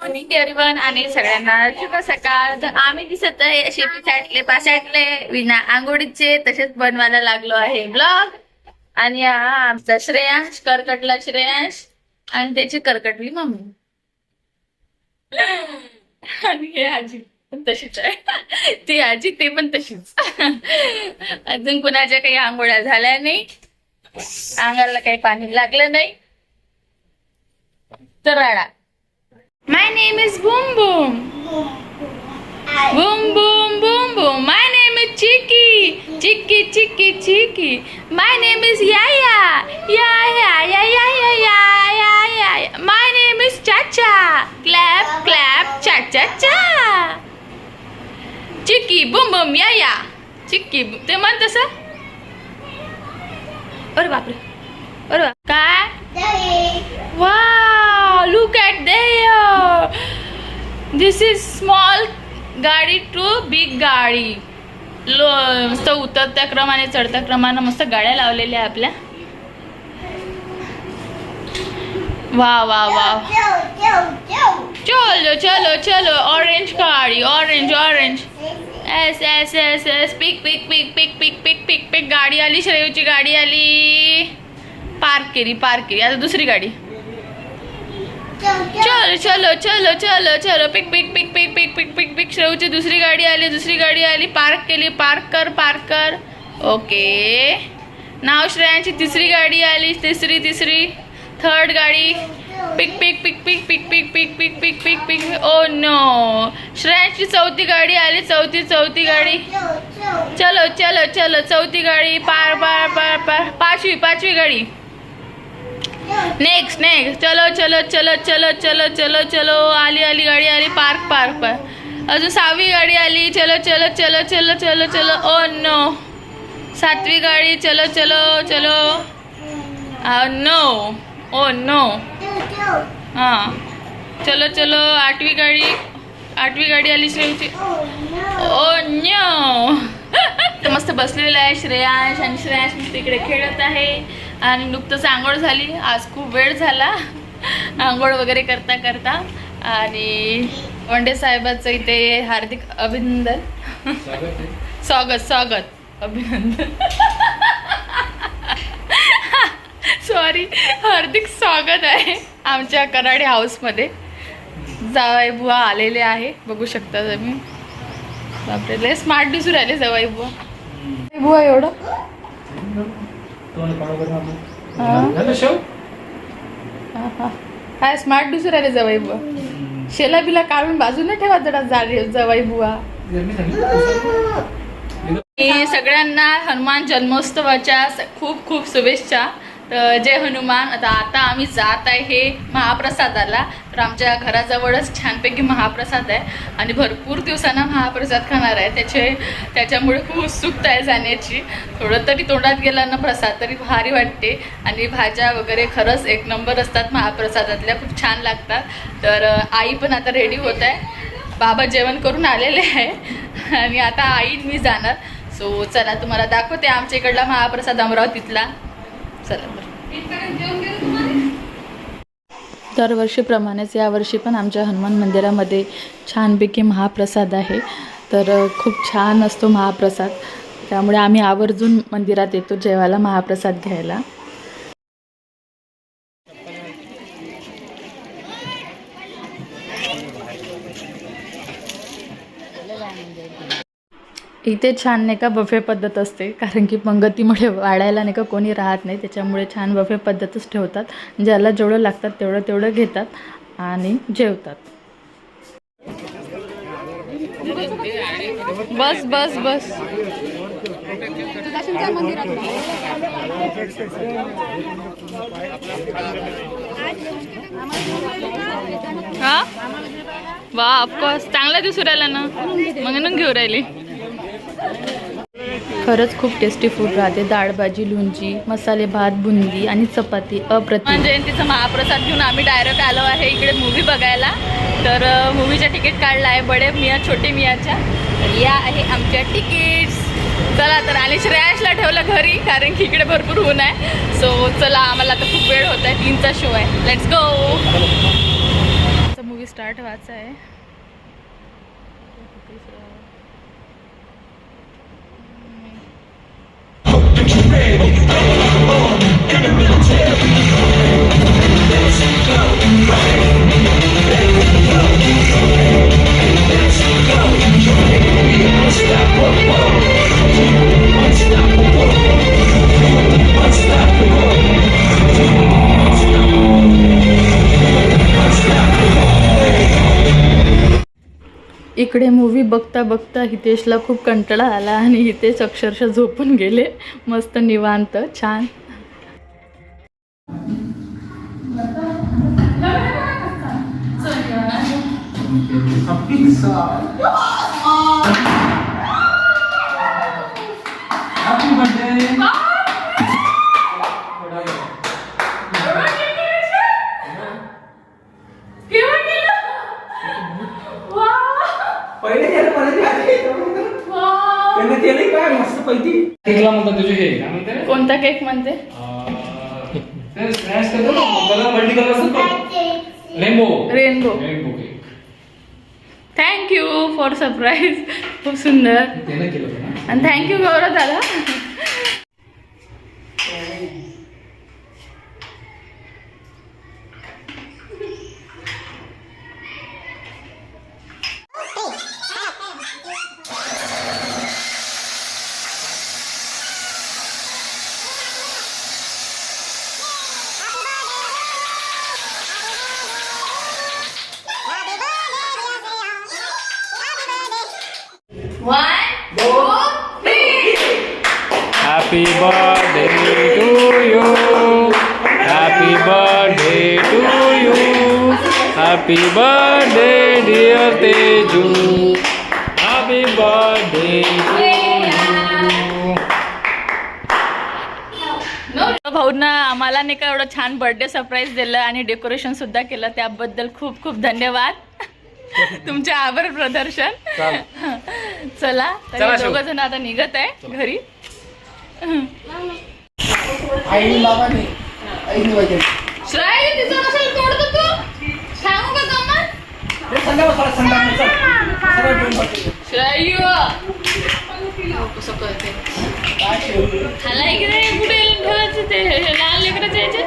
Morning everyone आणि सगळ्यांना शुभ सकाळ. तर आम्ही दिसत आहे शेती साठले पासाटले विना आंघोळीचे तसेच बनवायला लागलो आहे ब्लॉग. आणि हा आमचा श्रेयांश करकटला श्रेयांश आणि त्याची करकटली मम्मी. आणि हे आजी पण तशीच आहे. ती आजी ते पण तशीच. अजून कुणाच्या काही आंघोळ्या झाल्या नाही? अंगाला काही पाणी लागलं नाही? तर राडा. My name is Boom Boom. Boom Boom Boom Boom. My name is Chicky. Chicky Chicky Chicky. My name is Yaya. Yaya Yaya Yaya Yaya. My name is Chacha. Clap clap cha cha cha. Chicky Boom Boom Yaya. Chicky. ते म्हण तसं अरे बापरे अरे बाप काय Wow, look at there. This is small गाडी to big गाडी. लो मस्त उतरत्या क्रमाने चढत्या क्रमाने मस्त गाड्या लावलेल्या आपल्या. वा वा वा चलो चलो चलो. ऑरेंज गाडी orange orange yes yes yes yes pick pick pick pick pick pick pick pick गाडी आली श्रेयूची गाडी आली. पार्क केली पार्क केली. आता दुसरी गाडी. चलो चलो चलो चलो चलो. पिक pick pick pick pick pick pick पिक. श्रेऊची दुसरी गाडी आली दुसरी गाडी आली. पार्क केली पार्क कर पार्क कर. ओके नाव श्रेयांची तिसरी गाडी आली तिसरी तिसरी. थर्ड गाडी. पिक pick pick pick pick pick pick pick pick pick पिक ओ नो श्रेयांची चौथी गाडी आली चौथी चौथी गाडी. चलो चलो चलो. चौथी गाडी पार पार पार पार. पाचवी पाचवी गाडी. नेक्स्ट नेक्स्ट चलो चलो चलो चलो चलो चलो चलो आली आली गाडी आली पार्क पार्क पार्क अजून सहावी गाडी आली चलो चलो चलो चलो चलो चलो ओ नो सातवी गाडी चलो चलो चलो नो ओ नो हां चलो चलो आठवी गाडी आठवी गाडी आली श्रेयची ओ नो तर मस्त बसलेलं आहे श्रेयांश आणि श्रेयांश मस्त इकडे खेळत आहे आणि नुकतंच आंघोळ झाली आज खूप वेळ झाला आंघोळ वगैरे करता करता. आणि वंडे साहेबाचं इथे हार्दिक अभिनंदन. स्वागत स्वागत. अभिनंदन. सॉरी हार्दिक स्वागत आहे आमच्या कराडे हाऊसमध्ये. जावाई बुवा आलेले आहे बघू शकता तुम्ही. लय स्मार्ट दिसू राहिले जवाई बुवा. बुवा एवढं? हा. काय स्मार्ट दिसू राहिले जवाई बुवा. शेला बिला काढून बाजूने ठेवा जरा जवाई बुवा. सगळ्यांना हनुमान जन्मोत्सवाच्या खूप खूप शुभेच्छा. तर जय हनुमान. आता आता आम्ही जात आहे महाप्रसादाला. तर आमच्या घराजवळच छानपैकी महाप्रसाद आहे. आणि भरपूर दिवसांना महाप्रसाद खाणार आहे. त्याचे त्याच्यामुळे खूप उत्सुकता आहे जाण्याची. थोडं तरी तोंडात गेला ना प्रसाद तरी भारी वाटते. आणि भाज्या वगैरे खरंच एक नंबर असतात महाप्रसादातल्या. खूप छान लागतात. तर आई पण आता रेडी होत आहे. बाबा जेवण करून आलेले आहे. आणि आता आई मी जाणार. सो चला तुम्हाला दाखवते आमच्या इकडला महाप्रसाद अमरावतीतला. चला दरवर्षीप्रमाणेच यावर्षी पण आमच्या हनुमान मंदिरामध्ये छानपैकी महाप्रसाद आहे. तर खूप छान असतो महाप्रसाद. त्यामुळे आम्ही आवर्जून मंदिरात येतो जेवायला महाप्रसाद घ्यायला. इथे छान नाही का बफे पद्धत असते. कारण की पंगतीमुळे वाढायला नाही का कोणी राहत नाही. त्याच्यामुळे छान बफे पद्धतच ठेवतात. ज्याला जेवढं लागतात तेवढं तेवढं घेतात आणि जेवतात. बस बस बस. हा? वा ऑफकोर्स चांगला दिसू राहिला ना. म्हणून घेऊ राहिली. खरंच खूप टेस्टी फूड राहते. डाळ भाजी लोणची मसाले भात बुंदी आणि चपाती अप्रतिम. जयंतीचा महाप्रसाद घेऊन आम्ही डायरेक्ट आलो आहे इकडे मूवी बघायला. तर मूवीचं तिकीट काढलं आहे बडे मिया छोटे मियाच्या. तर या आहे आमच्या तिकीट्स चला तर आणि श्रेयांशला ठेवलं घरी कारण की इकडे भरपूर ऊन आहे. सो चला आम्हाला आता खूप वेळ होत आहे. तीनचा शो आहे. लेट्स गो मूवी स्टार्ट व्हायचा आहे. इकडे मूवी बघता बघता हितेशला खूप कंटाळा आला आणि हितेश अक्षरशः झोपून गेले. मस्त निवांत छान Happy birthday. पहिले त्याला पहिले आधी त्यानं केलंय काय मस्त पैकी केकला म्हणतात तुझे हे Happy birthday. कोणता केक म्हणते थँक्यू फॉर सरप्राईज खूप सुंदर. आणि थँक्यू गौरव दादा. Happy birthday to you. Happy birthday to you. Happy birthday dear Teju. Happy birthday to you. भाऊंना आम्हाला नाही का एवढं छान बर्थडे सरप्राईज दिलं आणि डेकोरेशन सुद्धा केलं त्याबद्दल खूप खूप धन्यवाद तुमचे आभार प्रदर्शन चला चला, शिव. दोघ जण आता निघत आहे घरी श्राई तिचं नसेल तोडतो तू सांगू का गमत श्राई कसं करते खाला इकडे कुठे ठेवायचे ते हे लहान लेकराचे याचे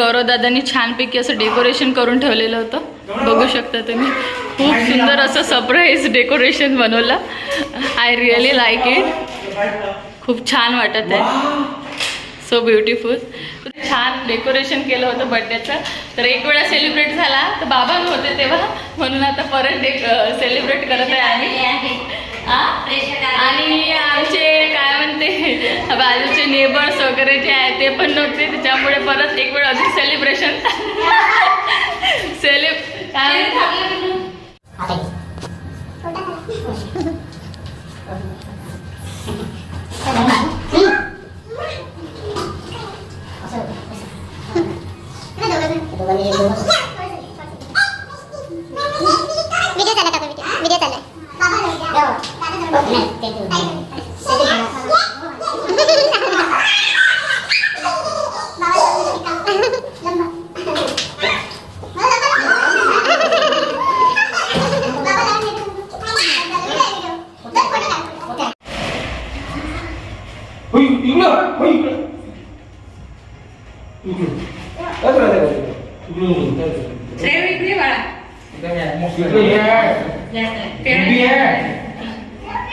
गौरवदादांनी छानपैकी असं डेकोरेशन करून ठेवलेलं होतं. बघू शकता तुम्ही. खूप सुंदर असं सरप्राईज डेकोरेशन बनवलं. आय रिअली लाईक इट खूप छान वाटत आहे. सो ब्युटिफुल छान डेकोरेशन केलं होतं बड्डेचं तर एक वेळा सेलिब्रेट झाला. तर बाबा होते तेव्हा. म्हणून आता परत डेक सेलिब्रेट करत आहे आम्ही? आणि आमचे काय म्हणते? बाजूचे नेबर्स वगैरे जे आहे ते पण नव्हते त्याच्यामुळे परत एक वेळ अजून सेलिब्रेशन सेलिब काय?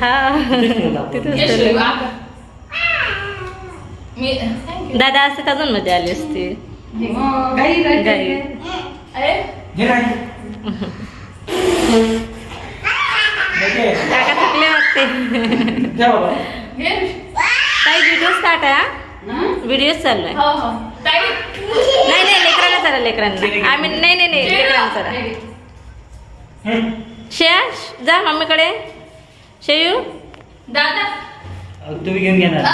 हा. तिथेच ठेवलं. मी thank you. दादा असते? तर अजून मजा आली असती गाई अरे. काका थकले वाटते. बाबा. काही व्हिडिओ स्टार्ट आहे हा? व्हिडिओ चालू आहे. हो हो. ताई. नाही नाही लेकरांना चला लेकरांना. आम्ही नाही नाही नाही लेकरांना चला. हं. श्रेया जा मम्मीकडे. शेयू दादा. तुम्ही घेऊन घेणार.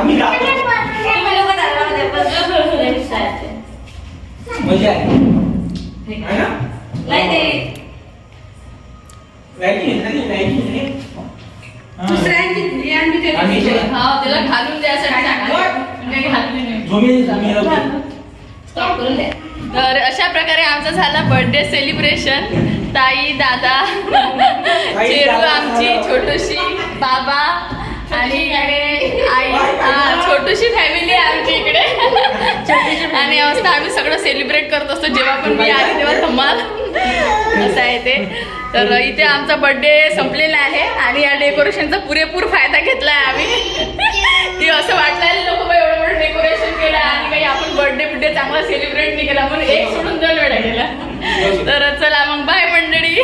आम्ही. मजा आहे ना? नाही मॅगी मॅगी. आम्ही हा त्याला घालून द्यासाठी सांगा घातली नाही झोमी झोमी लावतो. Stop करून द्या. तर अशा प्रकारे आमचा झाला बर्थडे सेलिब्रेशन ताई दादा चेरू दादा, आमची दादा. छोटूशी बाबा आणि इकडे आई हा, छोटूशी फॅमिली आहे आमची इकडे. आणि अवस्था आम्ही सगळं सेलिब्रेट करत असतो. जेव्हा पण मी आली तेव्हा धमाल असं आहे ते. तर इथे आमचा बर्थडे संपलेला आहे. आणि या डेकोरेशनचा पुरेपूर फायदा घेतला आहे आम्ही. की असं वाटलं लोक बाई एवढं मोठं डेकोरेशन केलं आणि काही आपण बर्थडे बिड्डे चांगला सेलिब्रेट नाही केला म्हणून एक सोडून दोन वेळा केला. तर चला मग बाय मंडळी.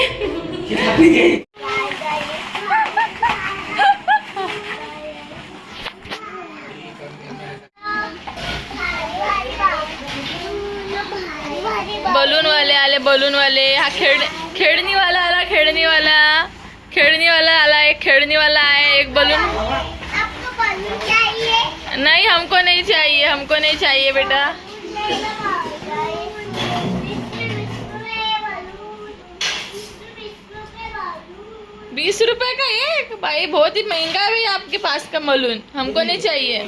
बलून वाले हा खेळ खेळणीवाला आला खेळणीवाला खेळणीवाला आला, एक खेळणीवाला आहे, एक बलून. नहीं, हमको नहीं चाहिए, हमको नहीं चाहिए बेटा. बीस रुपए का एक? भाई, बहुत ही महँगा है भाई आपके पास का बलून हमको नहीं चाहिए.